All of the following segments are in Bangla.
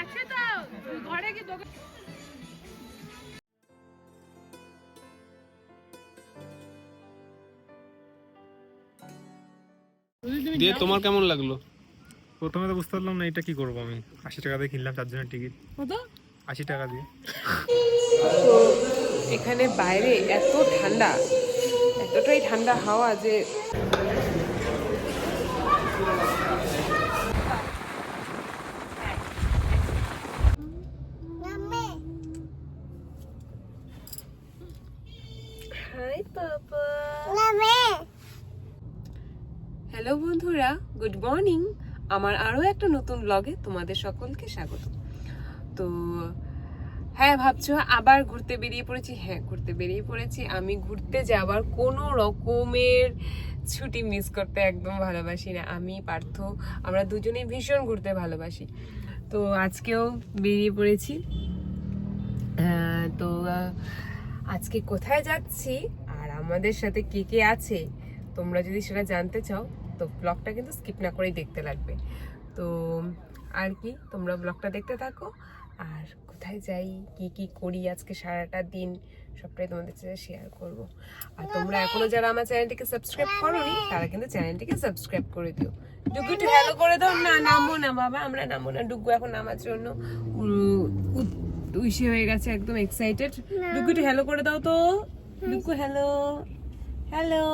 আছে তো ঘরে কি দোকান দিয়ে তোমার কেমন লাগল? প্রথমে তো বুঝতে পারলাম না এটা কি করব আমি? আশি টাকা দিয়ে কিনলাম চারজনের টিকিট। কত? আশি টাকা দিয়ে। তো এখানে বাইরে এত ঠান্ডা এতটাই ঠান্ডা হাওয়া যে হ্যালো বন্ধুরা। গুড মর্নিং আমার আরও একটা নতুন ব্লগে তোমাদের সকলকে স্বাগত। তো হ্যাঁ ভাবছ আবার ঘুরতে বেরিয়ে পড়েছি? হ্যাঁ ঘুরতে বেরিয়ে পড়েছি। আমি ঘুরতে যাওয়ার কোনো রকমের ছুটি মিস করতে একদম ভালোবাসি না। আমি পার্থ আমরা দুজনেই ভীষণ ঘুরতে ভালোবাসি। তো আজকেও বেরিয়ে পড়েছি। তো আজকে কোথায় যাচ্ছি? আমাদের সাথে কে কে আছে তোমরা যদি সেটা জানতে চাও তো ব্লগটা কিন্তু স্কিপ না করেই দেখতে লাগবে। তো আর কি তোমরা ব্লগটা দেখতে থাকো। আর কোথায় যাই কি কি করি আজকে সারাটা দিন সবটাই তোমাদের সাথে শেয়ার করব। আর তোমরা এখনও যারা আমার চ্যানেলটিকে সাবস্ক্রাইব করোনি তারা কিন্তু চ্যানেলটিকে সাবস্ক্রাইব করে দিও। ডুগু একটু হ্যালো করে দাও না নামবো না বাবা আমরা নামবো না। ডুগু এখন নামার জন্য উইসে হয়ে গেছে একদম এক্সাইটেড ডুগু একটু হ্যালো করে দাও তো। ডুগু হ্যালো হ্যালো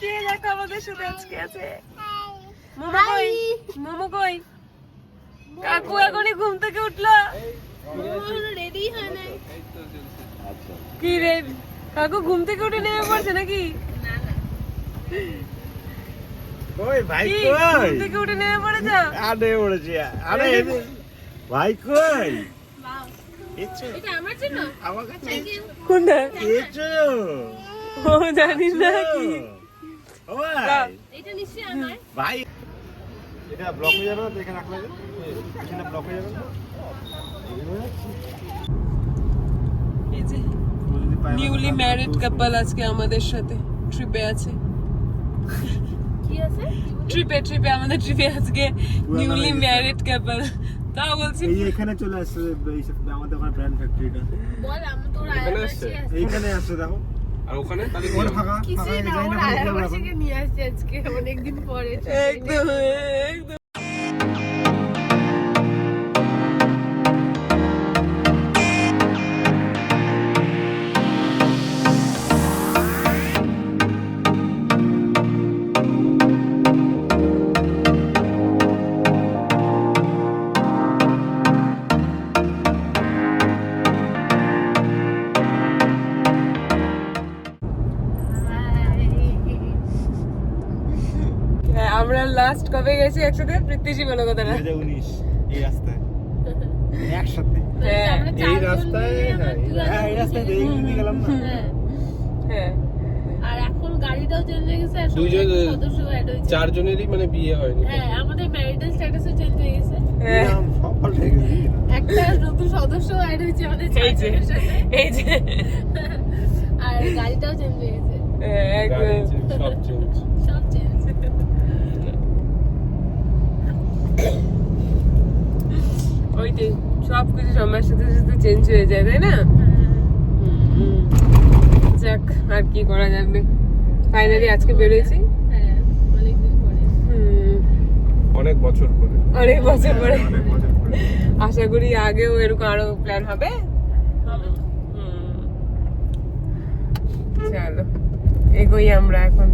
কে দেখো আমাদের সাথে আজকে আছে? মোমো কই? মোমো কই? কাকু এখনই ঘুম থেকে উঠল। কি রে? কাকু ঘুম থেকে উঠে নেমে পড়ছে নাকি? কই ভাই কই? ঘুম থেকে উঠে নেমে পড়েছ? আরে পড়েছি। আরে ভাই কই? এসো এটা আমার জন্য? আমার কাছে কোনটা? এসো ও জানিস না কি? ও এটা নিশ্চয়ই আমার। ভাই। এটা ব্লক হয়ে যাবে না? তো এখানে রাখলে এখানে ব্লক হয়ে যাবে না? নিউলি ম্যারিড কাপল আজকে আমাদের সাথে ট্রিপে আছে। ট্রিপে ট্রিপে আমাদের ট্রিপে আজকে নিউলি ম্যারিড কাপল তাও বলছি। এই এখানে চলে আসছে এই আমাদের ওখানে ব্র্যান্ড ফ্যাক্টরিটা বল আমি তোর আয়ার আসছে? এইখানে আসছে দেখো। আর ওখানে? তাহলে ওর ফাঁকা ফাঁকা যাই না নিয়ে আসছে আজকে অনেকদিন পরে। একদম একদম। আমরা লাস্ট কবে গেছি একসাথে? প্রীতিশী বলো কথাটা। 2019 এই রাস্তায়। একসাথে। হ্যাঁ। এই রাস্তায় হ্যাঁ, হ্যাঁ এই রাস্তায় তো গেলাম না। হ্যাঁ। হ্যাঁ। আর এখন গাড়িটাও চেঞ্জ হয়ে গেছে আর দুইজন, সদস্য অ্যাড হয়েছে। চারজনেরই মানে বিয়ে হয়নি হ্যাঁ আমাদের ম্যারিটাল স্ট্যাটাসও চেঞ্জ হয়ে গেছে। হ্যাঁ। একটা নতুন সদস্য অ্যাড হয়েছে আমাদের এই চারজনের সাথে। এই যে। আর গাড়িটাও চেঞ্জ হয়ে গেছে। হ্যাঁ, একদম। সব চেঞ্জ সব চেঞ্জ ওই সব কিছু সময়ের সাথে সাথে চেঞ্জ হয়ে যায় তাই না? যাক আর কি করা যাবে? ফাইনালি আজকে বেরোয়েছি। হ্যাঁ অনেকদিন পরে। হুম, অনেক বছর পরে। অনেক বছর পরে। আশা করি আগেও এরকম আরও প্ল্যান হবে। হুম। চলো এগোই আমরা এখন।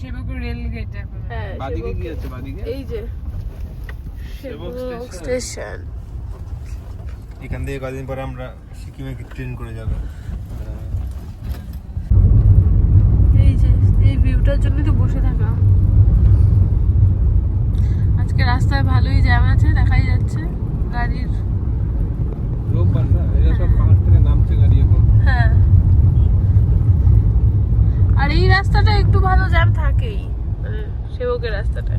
সেবক রেল গেট এখন হ্যাঁ বাদিকে কি আছে? বাদিকে? এই যে। সেবক স্টেশন। এখান থেকে কদিন পরে আমরা সিকিমে ট্রেন করে যাব? এই যে এই ভিউটার জন্য তো বসে থাকা আজকে রাস্তায় ভালোই জ্যাম আছে দেখাই যাচ্ছে গাড়ির। রোববার না? এরা সব পাহাড় থেকে নামছে গাড়ি এখন। হ্যাঁ। আর এই রাস্তাটা একটু ভালো জ্যাম থাকেই মানে সেবকের রাস্তাটা।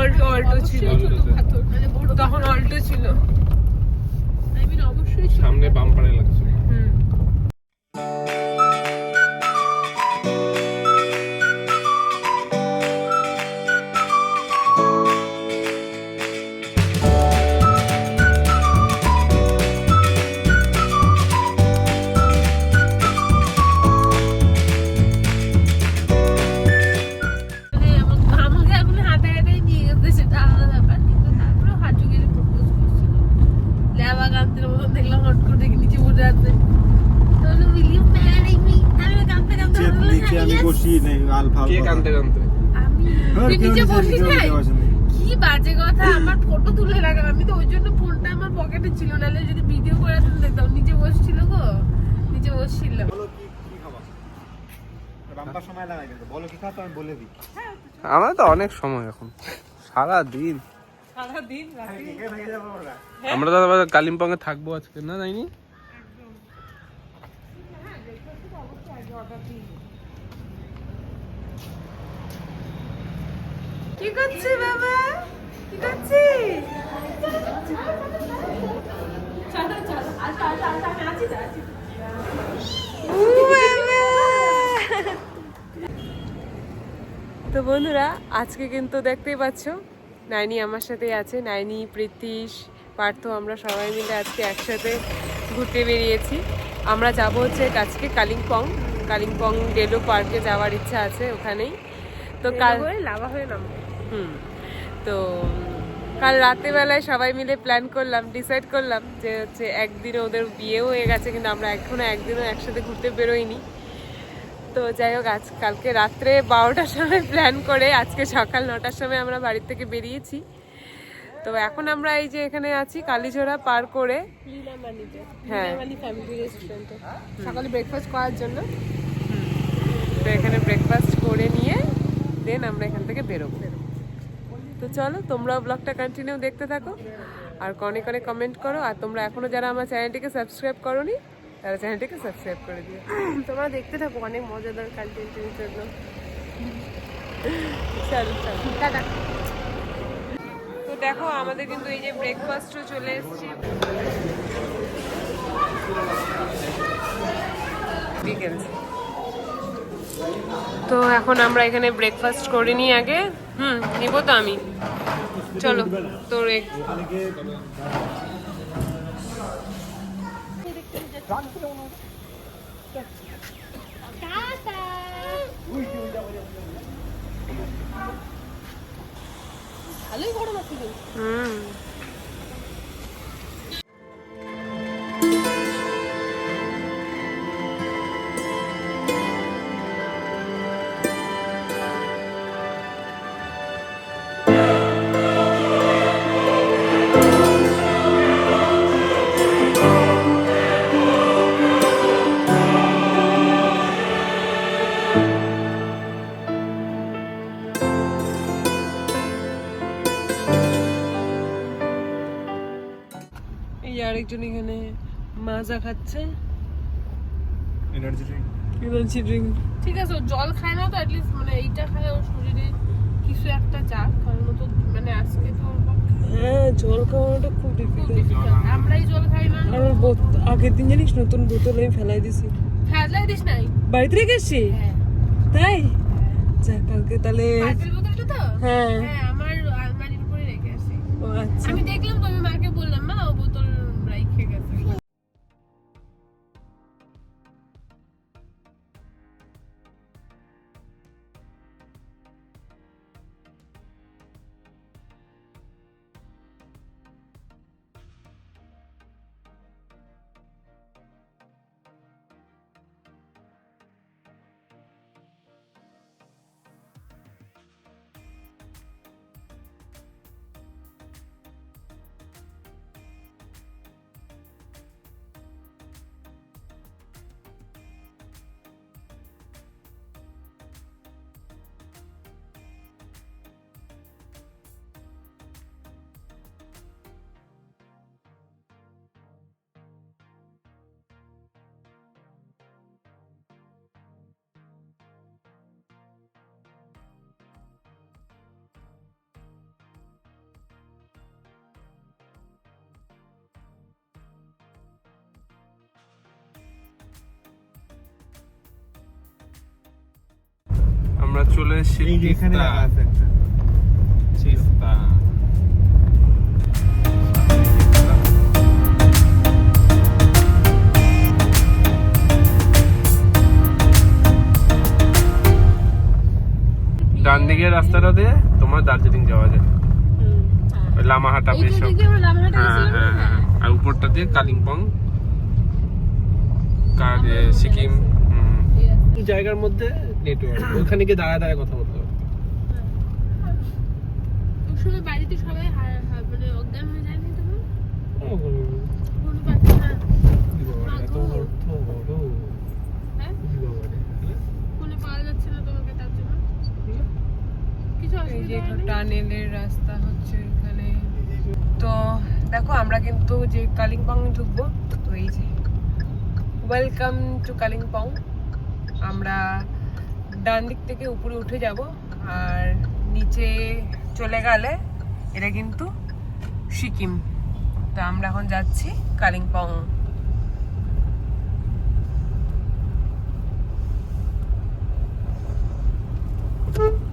অল্টো অল্টো ছিল। মানে তখন অল্টো ছিল। আই অবশ্যই সামনে বাম্পারে লাগছে। নেই আল কে কানতে কানতে? আমি। হ্যাঁ, নিচে বসে নেই। কি বাজে কথা আমার ফটো তুলে আমি তো ওই জন্য ফোনটা আমার পকেটে ছিল নাহলে যদি ভিডিও করে নিচে বসছিল গো নিচে বসছিল। বলো কি কি খাবার রামবার সময় লাগাই কিন্তু। বলো কি খাতো আমি বলে দিই। আমার তো অনেক সময় এখন। সারা দিন আমরা তো কালিম্পং এ থাকব আজকে না যাইনি কি করছিস বাবা? কি করছিস। তো বন্ধুরা আজকে কিন্তু দেখতেই পাচ্ছ নাইনি আমার সাথেই আছে। নাইনি প্রীতিশ পার্থ আমরা সবাই মিলে আজকে একসাথে ঘুরতে বেরিয়েছি। আমরা যাব হচ্ছে আজকে কালিম্পং। কালিম্পং ডেলো পার্কে যাওয়ার ইচ্ছা আছে ওখানেই। তো কাল লাভা হয়ে নামবো। হুম। তো কাল রাতেবেলায় সবাই মিলে প্ল্যান করলাম ডিসাইড করলাম যে হচ্ছে একদিনে ওদের বিয়েও হয়ে গেছে কিন্তু আমরা এখনও একদিনও একসাথে ঘুরতে বেরোইনি। তো যাই হোক আজ কালকে রাত্রে বারোটার সময় প্ল্যান করে আজকে সকাল নটার সময় আমরা বাড়ি থেকে বেরিয়েছি। তো এখন আমরা এই যে এখানে আছি কালীঝোড়া পার করে। হ্যাঁ। সকালে ব্রেকফাস্ট করার জন্য। তো এখানে ব্রেকফাস্ট করে নিয়ে দেন আমরা এখান থেকে বেরোবো। তো চলো তোমরাও ব্লগটা কন্টিনিউ দেখতে থাকো আর অনেক অনেক কমেন্ট করো। আর তোমরা এখনও যারা আমার চ্যানেলটিকে সাবস্ক্রাইব করোনি তারা চ্যানেলটিকে সাবস্ক্রাইব করে দিও। তোমরা দেখতে থাকো অনেক মজাদার কন্টেন্টের জন্য। চলো চলো। টাটা। তো দেখো আমাদের কিন্তু এই যে ব্রেকফাস্টও চলে এসেছে। বিকেল। তো এখন আমরা এখানে ব্রেকফাস্ট করে নিই আগে। হুম নিব তো আমি। চলো তোর। ভালোই হুম। যে আরেকজন এখানে মাজা খাচ্ছে। এনার্জি ড্রিঙ্ক এনার্জি ড্রিঙ্ক ঠিক আছে জল খায় না তো অ্যাটলিস্ট মানে এইটা খায় ওর শরীরে কিছু একটা যাক কারণ তো মানে আজকে তো হ্যাঁ জল খাওয়াটা খুব ডিফিকাল্ট আমরাই জল খাই না। আর বোত- আগের দিন জানিস নতুন বোতল আমি ফেলাই দিছি। ফেলাই দিস নাই? বাড়িতে রেখে এসছি? হ্যাঁ। তাই? যা কালকে তাহলে হ্যাঁ। হ্যাঁ আমার আলমারির উপরে রেখে আসি। ও আচ্ছা। আমি দেখলাম আমরা চলে এসেছি তিস্তা। ডান দিকের রাস্তাটা দিয়ে তোমার দার্জিলিং যাওয়া যায়। লামাহাটা দেখে আমরা রামহাটে হ্যাঁ হ্যাঁ হ্যাঁ। আর উপরটা দিয়ে কালিম্পং। কার সিকিম। জায়গার মধ্যে নেটওয়ার্ক ওখানে গিয়ে দাঁড়ায় দাঁড়ায় কথা বলতে হবে। সময় বাড়িতে সবাই মানে অজ্ঞান হয়ে যায় না তখন? ও, ফোন পাচ্ছে না কি বাবা রে, এত অর্থ বড়। হ্যাঁ? হ্যাঁ? ফোনে পাওয়া যাচ্ছে না তোমাকে তার জন্য। কিছু এই যে অসুবিধা টানেলের রাস্তা হচ্ছে এখানে। তো দেখো আমরা কিন্তু যে কালিম্পং ঢুকবো তো এই যে। ওয়েলকাম টু কালিম্পং আমরা ডান দিক থেকে উপরে উঠে যাব, আর নিচে চলে গেলে এটা কিন্তু সিকিম। তো আমরা এখন যাচ্ছি কালিম্পং। এখানে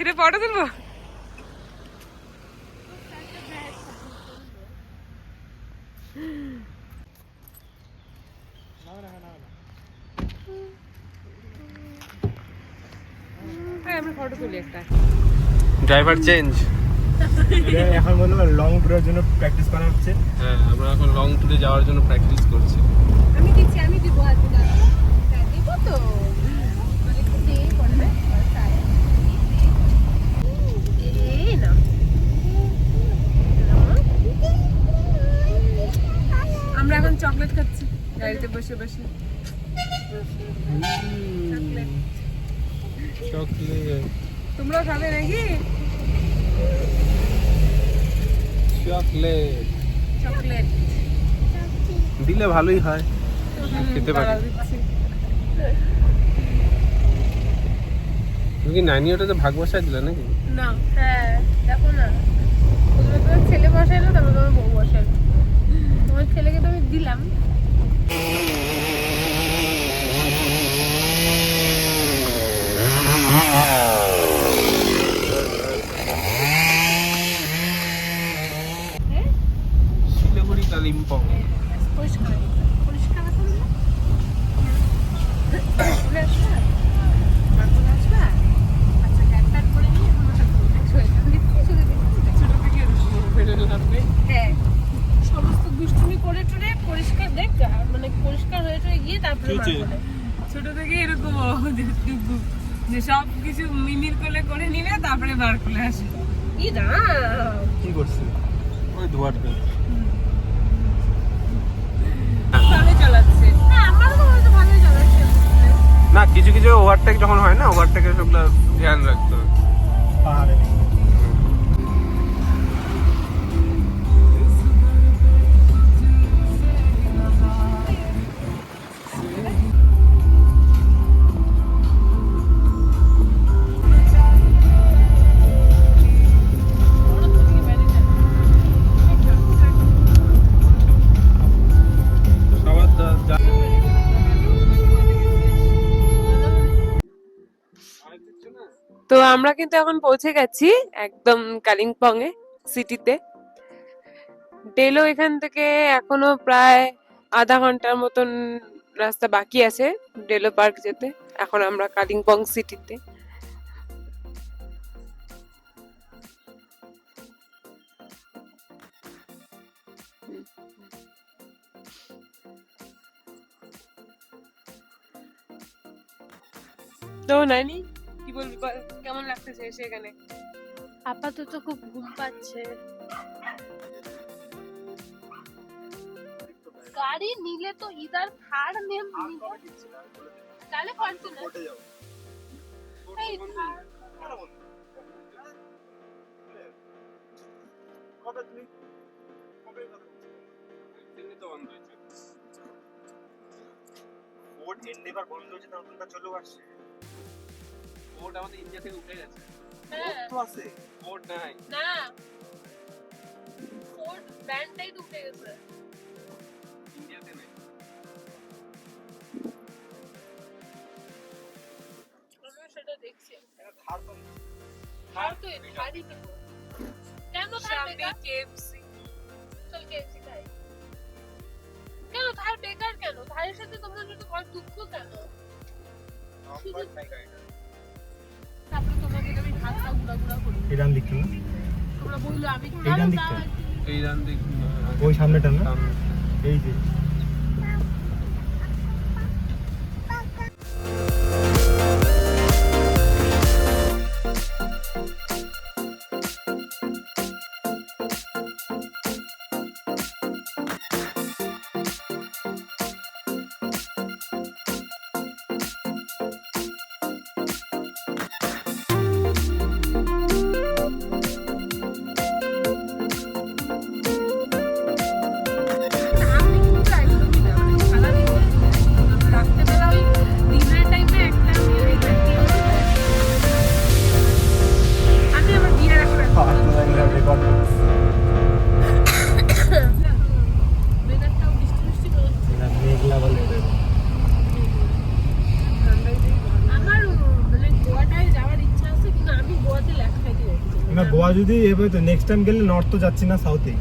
এটা ফটো তুলবো? হ্যাঁ আমরা ফটো তুলি একটা। ড্রাইভার চেঞ্জ এটা এখন বলল লং ট্যুরের জন্য প্র্যাকটিস করা হচ্ছে। হ্যাঁ আমরা এখন লং ট্যুরে যাওয়ার জন্য প্র্যাকটিস করছি আমি দিচ্ছি আমি দিব আজকে দাঁড়াও। হ্যাঁ, দিব তো মানে একটু দে করবে এই না আমরা এখন চকলেট খাচ্ছি গাড়িতে বসে বসে চকলেট চকলেট তোমরাও খাবে নাকি চকলেট চকলেট দিলে ভালোই হয়। খেতে পারি। তুমি কি নাইনি ওটাতে ভাগ বসায় দিলে নাকি? না হ্যাঁ দেখো না। তুমি তোমার ছেলে বসাইলো তারপর তোমার বউ বসাইলো তোমার ছেলেকে তো আমি দিলাম হচ্ছে ছোট থেকে এরকম ও, যে টুকু, যে সব কিছু মিমির কোলে করে নিবে তারপরে বার করে আসে ই না কি করছে? ওই ধোয়ার চালাচ্ছে হ্যাঁ না কিছু কিছু ওভারটেক যখন হয় না ওভারটেকের সবগুলো ধ্যান রাখতে হবে পাহাড়ে। তো আমরা কিন্তু এখন পৌঁছে গেছি একদম কালিম্পং এ সিটিতে। ডেলো এখান থেকে এখনও প্রায় আধা ঘণ্টার মতন রাস্তা বাকি আছে ডেলো পার্ক যেতে। এখন আমরা কালিম্পং সিটিতে। তো নানি বল, কেমন লাগতেছে এসে এখানে আপাতত খুব ঘুম পাচ্ছে। গাড়ি নিলে তো ইদার থার নেম তাহলে যাও। এই কবে তুমি? কবে কথা কোর্ট এন্ডেভার বন্ধ হয়েছে তার নতুনটা চলেও আসছে। বোর্ড আমাদের ইন্ডিয়া থেকে উঠে গেছে। হ্যাঁ। তো আছে। বোর্ড নাই। না। ফোর্ড ব্যান্ডটাই তো উঠে গেছে। ইন্ডিয়াতে নেই। সেটা দেখছি। এটা তো থার তো থারই নেব কেন সামনে বেকার? কেএফসি চল কেএফসি খাই। কেন থার বেকার কেন? থারের সাথে তোমার জন্য বড় দুঃখ কেন? এই ডান দিকটা না? এই ডান দিকটা? এই দেখ ওই সামনেটা না? এই যে। যদি এভাবে তো নেক্সট টাইম গেলে নর্থ তো যাচ্ছি না সাউথে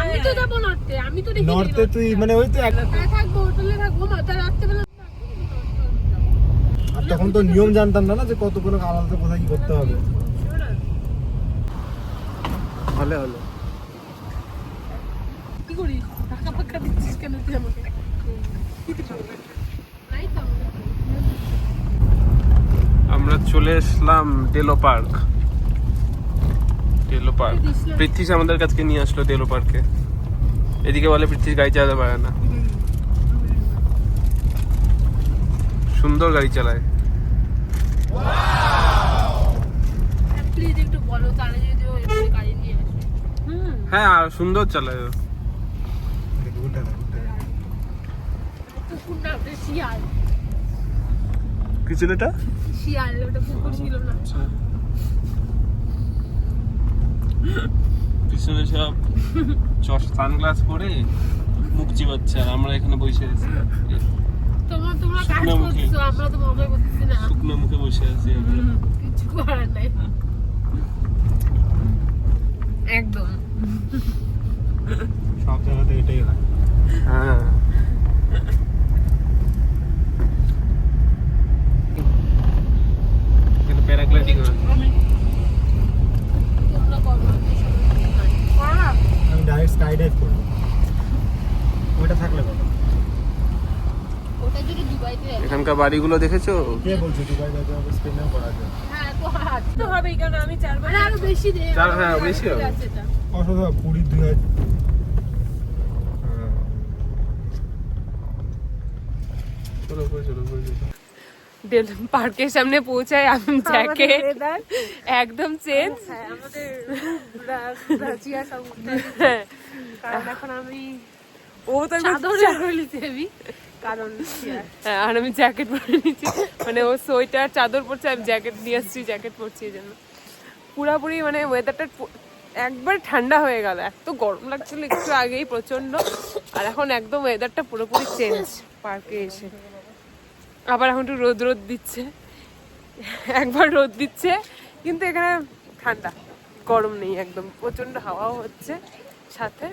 আমি তো যাব নর্থে আমি তো নর্থে তুই মানে ওই তো থাকব হোটেলে থাকব মাথা রাত্রেবেলা আর তখন তো নিয়ম জানতাম না না যে কতগুলো আলাদা কোথায় কি করতে হবে। হলে হলো। কি করিস টাকা দিচ্ছিস কেন তুই আমাকে। আমরা চলে এসলাম ডেলো পার্ক ডেলো পার্ক পৃথ্বীশ আমাদের কাছকে নিয়ে আসলো ডেলো পার্কে এদিকে বলে পৃথ্বীশ গাড়ি চালাতে পারে না। সুন্দর গাড়ি চালায়। হ্যাঁ আর সুন্দর চালায় কি ছিল এটা? শিয়াল ওটা কুকুর ছিল না। পিছনে সব চশ সানগ্লাস পরে মুখ চিবাচ্ছে আর আমরা এখানে বসে আছি। তোমার তোমরা কাজ মুখে। করছ আমরা তো মজা করতেছি না। শুকনো মুখে বসে আছি কিছু করার নাই। একদম। সব জায়গাতে এটাই হয়। হ্যাঁ। এখানে প্যারাগ্লাইডিং হয় তোমরা করো আমি সবাই নাই। আমি ডাইরেক্ট স্কাই ডাইভ করব ওইটা থাকলে দুবাইতে এখানকার বাড়িগুলো দেখেছ? কে বলছে দুবাই যেতে হবে স্পেনেও করা যায়? হ্যাঁ তো হাত তো হবেই কারণ আমি চারবার মানে আরও বেশি দে চার- হ্যাঁ, বেশি হবে। আছে এটা। দুই হাজার। চলো চলো চলো। পার্কের সামনে পৌঁছায় আমি জ্যাকেট একদম চেঞ্জ হ্যাঁ কারণ এখন আমি ও তো নিতে কারণ হ্যাঁ, আর আমি জ্যাকেট পরে নিচ্ছি মানে ও সোয়েটার চাদর পরছে আমি জ্যাকেট নিয়ে আসছি জ্যাকেট পরছি এই জন্য। পুরাপুরি মানে ওয়েদারটা একবার ঠান্ডা হয়ে গেল। এত গরম লাগছিল একটু আগেই প্রচণ্ড আর এখন একদম ওয়েদারটা পুরোপুরি চেঞ্জ পার্কে এসে। আবার এখন একটু রোদ রোদ দিচ্ছে। একবার রোদ দিচ্ছে, কিন্তু এখানে ঠান্ডা। গরম নেই একদম প্রচণ্ড হাওয়াও হচ্ছে সাথে।